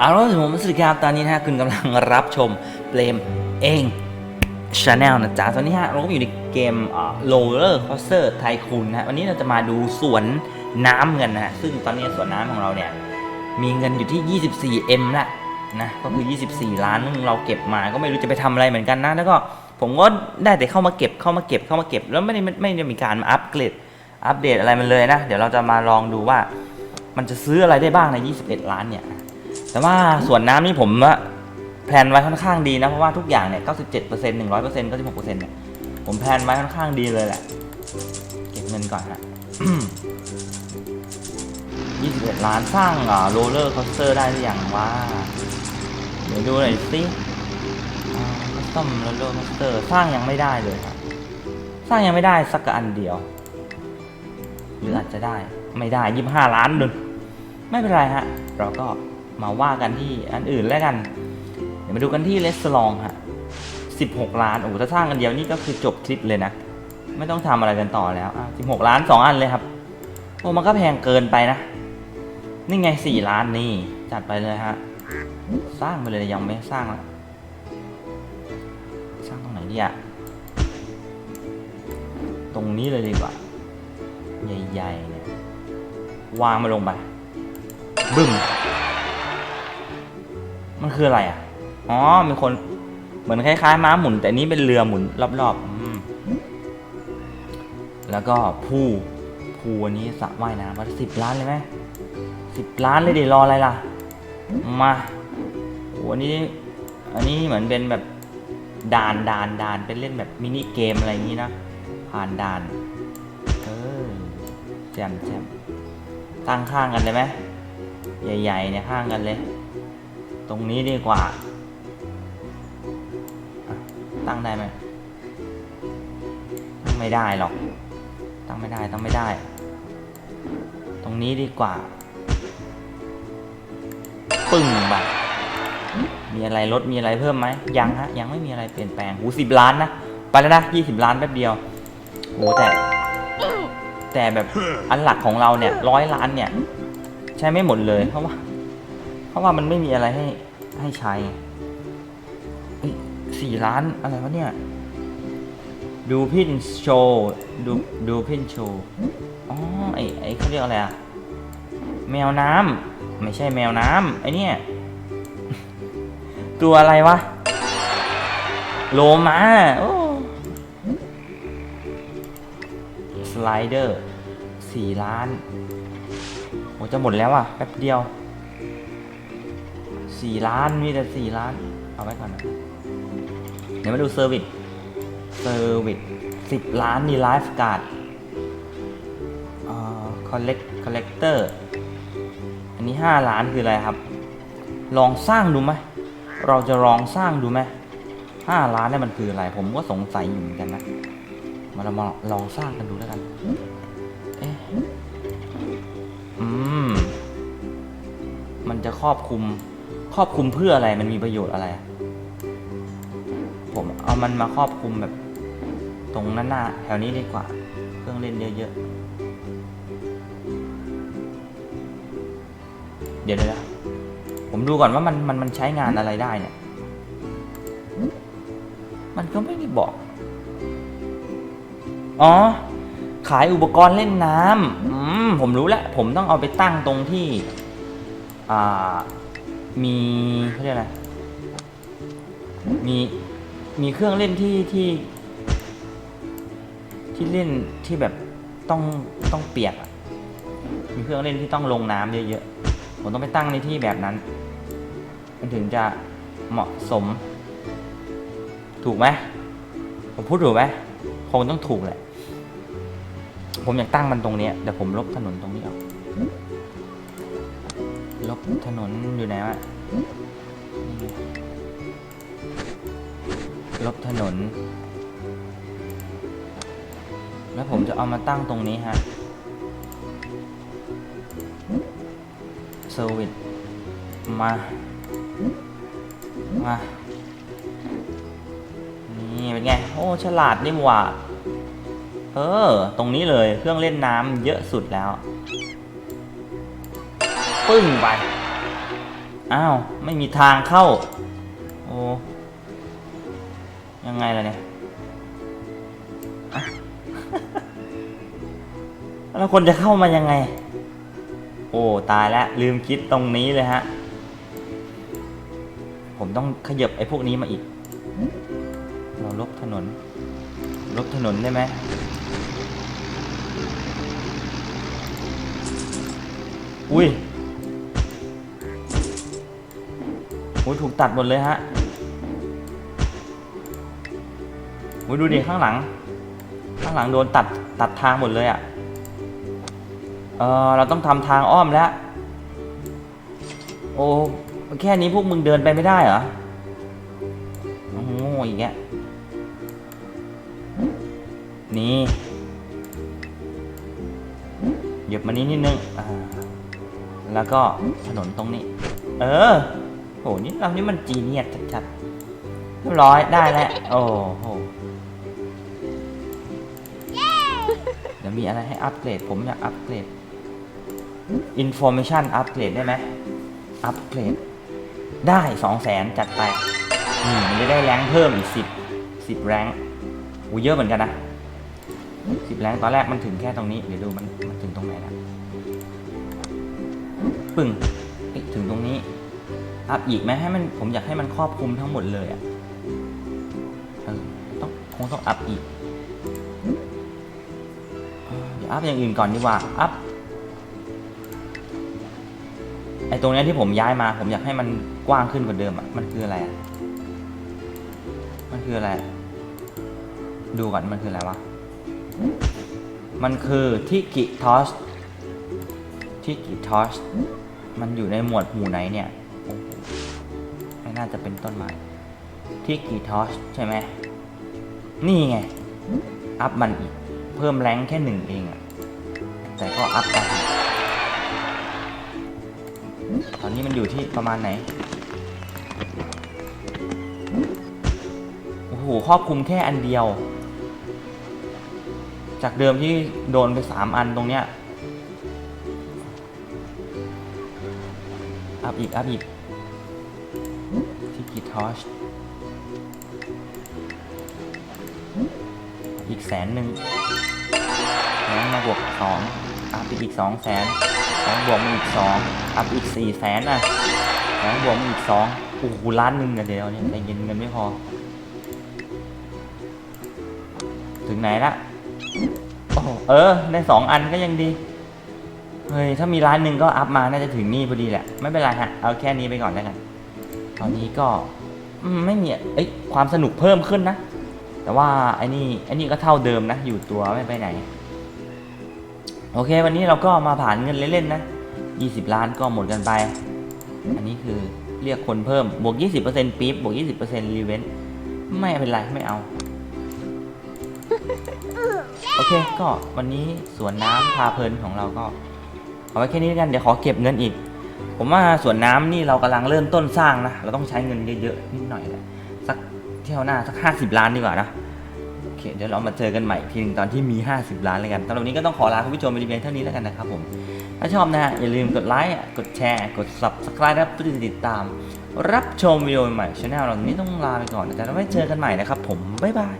เอาละครับผมสวัสดีครับตอนนี้นะฮะคุณกำลังรับชมเปลมเองชาแนลนะจ๊ะตอนนี้ฮะเราก็อยู่ในเกมโรลเลอร์คอสเตอร์ไทคูนนะวันนี้เราจะมาดูสวนน้ำกันนะซึ่งตอนนี้สวนน้ำของเราเนี่ย มีเงินอยู่ที่ 24M ละนะก็คือ 24 ล้านซึ่งเราเก็บมาก็ไม่รู้จะไปทำอะไรเหมือนกันนะ แล้วก็ผมก็ได้แต่เข้ามาเก็บเข้ามาเก็บเข้ามาเก็บ แล้วไม่ได้ไม่ได้มีการมาอัปเกรดอัปเดตอะไรมันเลยนะ เดี๋ยวเราจะมาลองดูว่า มันจะซื้ออะไรได้บ้างใน 21 ล้านเนี่ย แต่ว่าส่วนน้ำนี่ผมว่าแพลนไว้ค่อนข้างดีนะ เพราะว่าทุกอย่างเนี่ย 97% 100% 96%เนี่ย ผมแพลนไว้ค่อนข้างดีเลยแหละ เก็บเงินก่อนฮะ21 ล้านสร้างโรลเลอร์คอสเตอร์ได้หรือยังว่าเดี๋ยวดูหน่อยสิคัสตอมโรลเลอร์คอสเตอร์สร้างยังไม่ได้เลยครับ สร้างยังไม่ได้สักอันเดียว หรืออาจจะได้ไม่ได้ 25 ล้านดึงไม่เป็นไรฮะ เราก็ มาว่ากันที่อันอื่นแล้วกัน เดี๋ยวมาดูกันที่เลสลองฮะ16 ล้าน โอ้ถ้าสร้างกันเดียวนี่ก็คือจบคลิปเลยนะ ไม่ต้องทำอะไรกันต่อแล้วอะ16 ล้าน 2 อันเลยครับ โอ้มันก็แพงเกินไปนะ นี่ไง 4 ล้านนี่ จัดไปเลยฮะ สร้างไปเลยยังไม่สร้างแล้วสร้างตรงไหนดีอะตรงนี้เลยดีกว่า ใหญ่ๆเนี่ยวางมาลงไปบึ้ม มันคืออะไรอะ อ๋อมีคนเหมือนคล้ายๆม้าหมุน แต่นี้เป็นเรือหมุนรอบๆอืมแล้วก็ภูภูอันนี้สระว่ายน้ำมาสิบล้านเลยไหมสิบล้านเลยดิรออะไรล่ะ มาโอ้อันนี้ อันนี้เหมือนเป็นแบบด่านด่านด่านเป็นเล่นแบบมินิเกมอะไรอย่างนี้นะผ่านด่านเออแจมแจมตั้งข้างกันเลยไหมใหญ่ๆเนี่ยข้างกันเลย ตรงนี้ดีกว่า ตั้งได้ไหมตั้งไม่ได้หรอก ตั้งไม่ได้ ตั้งไม่ได้ ตรงนี้ดีกว่า ปึ้งไปมีอะไรลด มีอะไรเพิ่มไหม ยังฮะ ยังไม่มีอะไรเปลี่ยนแปลงหูสิบล้านนะ ไปแล้วนะยี่สิบล้านแป๊บเดียวโหแต่แต่แบบอันหลักของเราเนี่ยร้อยล้านเนี่ย ใช้ไม่หมดเลยเพราะว่า ราะว่ามันไม่มีอะไรให้ให้ใช้สี่ล้านอะไรวะเนี่ย ดูพินโชว์ดูดูพินโชว์อ๋อไอไอเขาเรียกอะไรอะแมวน้ำไม่ใช่แมวน้ำไอเนี่ย ตัวอะไรวะ โลมาโอ้สไลเดอร์สี่ล้าน โอ้จะหมดแล้วอะ แป๊บเดียว สี่ล้านมีแต่สี่ล้าน เอาไว้ก่อนนะ เดี๋ยวมาดูเซอร์วิส เซอร์วิสสิบล้านนี่ไลฟ์การ์ดอ่าคอลเลกคอลเลกเตอร์ อันนี้ห้าล้านคืออะไรครับ ลองสร้างดูไหม เราจะลองสร้างดูไหมห้าล้านนี่มันคืออะไร ผมก็สงสัยอยู่เหมือนกันนะ มาเรามาลองสร้างกันดูแล้วกัน เอ๊ะ อืม มันจะครอบคลุม ครอบคลุมเพื่ออะไรมันมีประโยชน์อะไร ผมเอามันมาครอบคลุมแบบ ตรงนั้นหน้าแถวนี้ดีกว่า เครื่องเล่นเยอะๆ เดี๋ยวเดี๋ยวผมดูก่อนว่ามันมันมันใช้งานอะไรได้เนี่ย มันก็ไม่ได้บอก อ๋อ ขายอุปกรณ์เล่นน้ำอืมผมรู้แล้ว ผมต้องเอาไปตั้งตรงที่ อ่า มีเขาเรียกอะไร มีมีเครื่องเล่นที่ที่ที่เล่นที่แบบต้องต้องเปียกอะมีเครื่องเล่นที่ต้องลงน้ำเยอะๆ ผมต้องไปตั้งในที่แบบนั้น มันถึงจะเหมาะสม ถูกไหมผมพูดถูกไหมคงต้องถูกแหละ ผมอยากตั้งมันตรงเนี้ยเดี๋ยวผมลบถนนตรงนี้ออก ถนนอยู่ไหนวะลบถนน แล้วผมจะเอามาตั้งตรงนี้ฮะเซอร์วิสมา มา นี่เป็นไง โอ้ ฉลาดนี่หว่า เออ ตรงนี้เลยเครื่องเล่นน้ำเยอะสุดแล้ว ปึ้งไป อ้าว ไม่มีทางเข้า โอ้ยังไงล่ะเนี่ยแล้วคนจะเข้ามายังไง โอ้ ตายแล้ว ลืมคิดตรงนี้เลยฮะ ผมต้องขยับไอ้พวกนี้มาอีก เราลบถนน ลบถนนได้ไหมอุ้ย อุ้ยถูกตัดหมดเลยฮะอุ้ยดูดิข้างหลัง ข้างหลังโดนตัดตัดทางหมดเลยอะ่ะเออเราต้องทำทางอ้อมแล้ว โอ้แค่นี้พวกมึงเดินไปไม่ได้เหรอโอ้โหอีกแกนี่หยิบมานี้นิดนึงอ่าแล้วก็ถนนตรงนี้ เออโหนี่เรานี่มันจีเนียสชัดๆเรียบร้อยได้แล้วโอ้โหเดี๋ยวมีอะไรให้อัปเกรด ผมอยากอัปเกรด Information อัปเกรดได้ไหมอัปเกรด ได้สองแสนจัดไปอืมมันจะได้แรงค์เพิ่มอีกสิบสิบแรงค์อูเยอะเหมือนกันนะสิบแรงค์ตอนแรกมันถึงแค่ตรงนี้ เดี๋ยวดูมันมันถึงตรงไหนนะปึ้งเอ๊ะถึงตรงนี้ อัพอีกไหมให้มันผมอยากให้มันครอบคลุมทั้งหมดเลยอะ่ะต้องคงต้องอัพอีกเออเดี๋ยวอัพอย่างอื่นก่อนดีกว่าอัพไอตรงนี้ที่ผมย้ายมา ผมอยากให้มันกว้างขึ้นกว่าเดิมอะมันคืออะไรอะมันคืออะไร ดูก่อนมันคืออะไรวะมันคือทิกิทอสทิกิทอสมันอยู่ในหมวดหมู่ไหนเนี่ย โอ้โหไม่น่าจะเป็นต้นไม้ทิกิทอสใช่ไหม นี่ไง อัพมันอีก เพิ่มแรงแค่หนึ่งเองอะแต่ก็อัพไปอีกตอนนี้มันอยู่ที่ประมาณไหน โอ้โห ครอบคลุมแค่อันเดียว จากเดิมที่โดนไปสามอันตรงเนี้ย อัพอีก อัพอีก กีทอชอีกแสนหนึ่งแล้วมาบวกสองอัพไปอีกสองแสนแล้วบวกมาอีกสองอัพอีกสี่แสนอะแล้วบวกมาอีกสองโอ้โหล้านหนึ่งอะเดี๋ยวเนี่ยใจเย็นเงินไม่พอ ถึงไหนละโอ้เออได้สองอันก็ยังดีเฮ้ยถ้ามีร้านหนึ่งก็อัพมาน่าจะถึงนี่พอดีแหละ ไม่เป็นไรฮะ เอาแค่นี้ไปก่อนแล้วกัน ตอนนี้ก็อืมไม่มีเอ้ยความสนุกเพิ่มขึ้นนะ แต่ว่าไอ้นี่ไอ้นี่ก็เท่าเดิมนะ อยู่ตัวไม่ไปไหน โอเค วันนี้เราก็มาผ่านเงินเล่นๆนะ 20 ล้านก็หมดกันไป อันนี้คือเรียกคนเพิ่ม บวก 20%ปี๊บบวก 20%รีเวนต์ไม่เป็นไร ไม่เอา โอเค ก็วันนี้สวนน้ำพาเพลินของเราก็ เอาไว้แค่นี้กัน เดี๋ยวขอเก็บเงินอีก ผมว่าสวนน้ำนี่เรากำลังเริ่มต้นสร้างนะ เราต้องใช้เงินเยอะๆนิดหน่อยแหละสักเที่ยวหน้าสัก 50 ล้านดีกว่านะโอเคเดี๋ยวเรามาเจอกันใหม่ทีหนึงตอนที่มี 50 ล้านเลยกันสำหรับวันนี้ก็ต้องขอลาคุณผู้ชมไปเพียงเท่านี้แล้วกันนะครับผมถ้าชอบนะฮะอย่าลืมกดไลค์กดแชร์ กด subscribe ครับเพื่อติดตาม รับชมวิดีโอใหม่ช anel เรานี้ต้องลาไปก่อนนะจ๊ะแล้วไว้เจอกันใหม่นะครับผมบ๊ายบาย